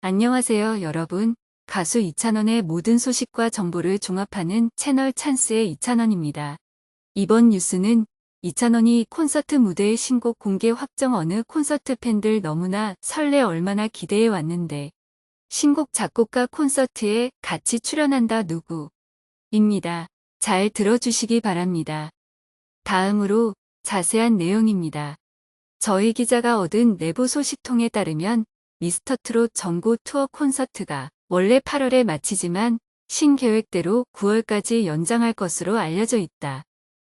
안녕하세요, 여러분. 가수 이찬원의 모든 소식과 정보를 종합하는 채널 찬스의 이찬원입니다. 이번 뉴스는 이찬원이 콘서트 무대의 신곡 공개 확정 어느 콘서트 팬들 너무나 설레 얼마나 기대해 왔는데 신곡 작곡가 콘서트에 같이 출연한다 누구 입니다. 잘 들어주시기 바랍니다. 다음으로 자세한 내용입니다. 저희 기자가 얻은 내부 소식통에 따르면 미스터트롯 전국 투어 콘서트가 원래 8월에 마치지만 신계획대로 9월까지 연장할 것으로 알려져 있다.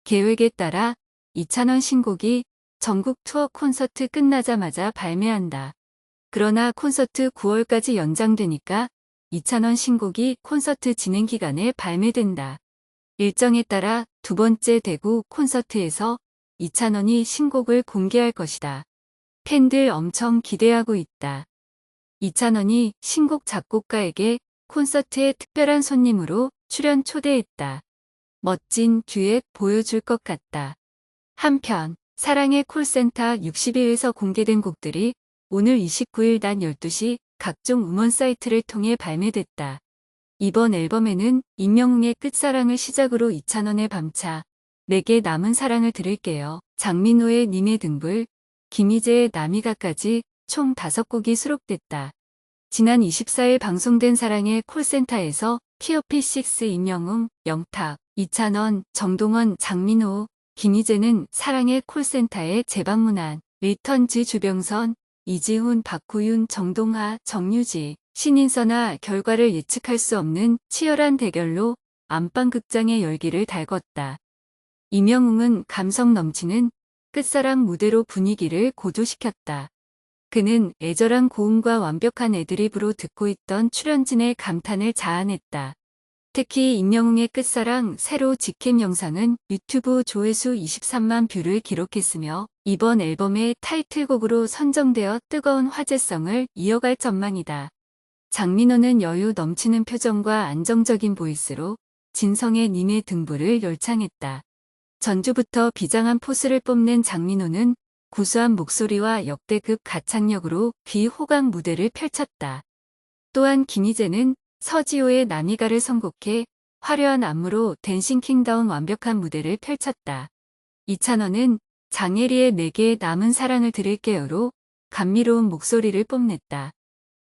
계획에 따라 이찬원 신곡이 전국 투어 콘서트 끝나자마자 발매한다. 그러나 콘서트 9월까지 연장되니까 이찬원 신곡이 콘서트 진행 기간에 발매된다. 일정에 따라 두 번째 대구 콘서트에서 이찬원이 신곡을 공개할 것이다. 팬들 엄청 기대하고 있다. 이찬원이 신곡 작곡가에게 콘서트에 특별한 손님으로 출연 초대했다. 멋진 듀엣 보여줄 것 같다. 한편 사랑의 콜센터 60일에서 공개된 곡들이 오늘 29일 낮 12시 각종 음원 사이트를 통해 발매됐다. 이번 앨범에는 임영웅의 끝사랑을 시작으로 이찬원의 밤차, 내게 남은 사랑을 들을게요. 장민호의 님의 등불, 김희재의 나미가까지 총 5곡이 수록됐다. 지난 24일 방송된 사랑의 콜센터에서 키오피6 임영웅, 영탁, 이찬원, 정동원, 장민호, 김희재는 사랑의 콜센터에 재방문한 리턴즈 주병선, 이지훈, 박구윤, 정동하, 정유지, 신인서나 결과를 예측할 수 없는 치열한 대결로 안방극장의 열기를 달궜다. 임영웅은 감성 넘치는 끝사랑 무대로 분위기를 고조시켰다. 그는 애절한 고음과 완벽한 애드립으로 듣고 있던 출연진의 감탄을 자아냈다. 특히 임영웅의 끝사랑 새로 직캠 영상은 유튜브 조회수 23만 뷰를 기록했으며 이번 앨범의 타이틀곡으로 선정되어 뜨거운 화제성을 이어갈 전망이다. 장민호는 여유 넘치는 표정과 안정적인 보이스로 진성의 님의 등불을 열창했다. 전주부터 비장한 포스를 뽐낸 장민호는 구수한 목소리와 역대급 가창력으로 귀호강 무대를 펼쳤다. 또한 김희재는 서지호의 나미가를 선곡해 화려한 안무로 댄싱 킹다운 완벽한 무대를 펼쳤다. 이찬원은 장혜리의 내게 남은 사랑을 들을게요로 감미로운 목소리를 뽐냈다.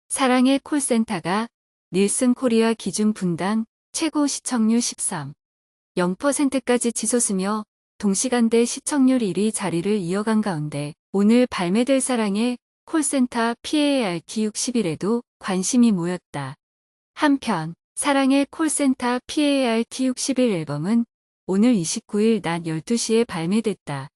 사랑의 콜센터가 닐슨 코리아 기준 분당 최고 시청률 13. 0%까지 치솟으며 동시간대 시청률 1위 자리를 이어간 가운데 오늘 발매될 사랑의 콜센터 PART 60일에도 관심이 모였다. 한편 사랑의 콜센터 PART 60일 앨범은 오늘 29일 낮 12시에 발매됐다.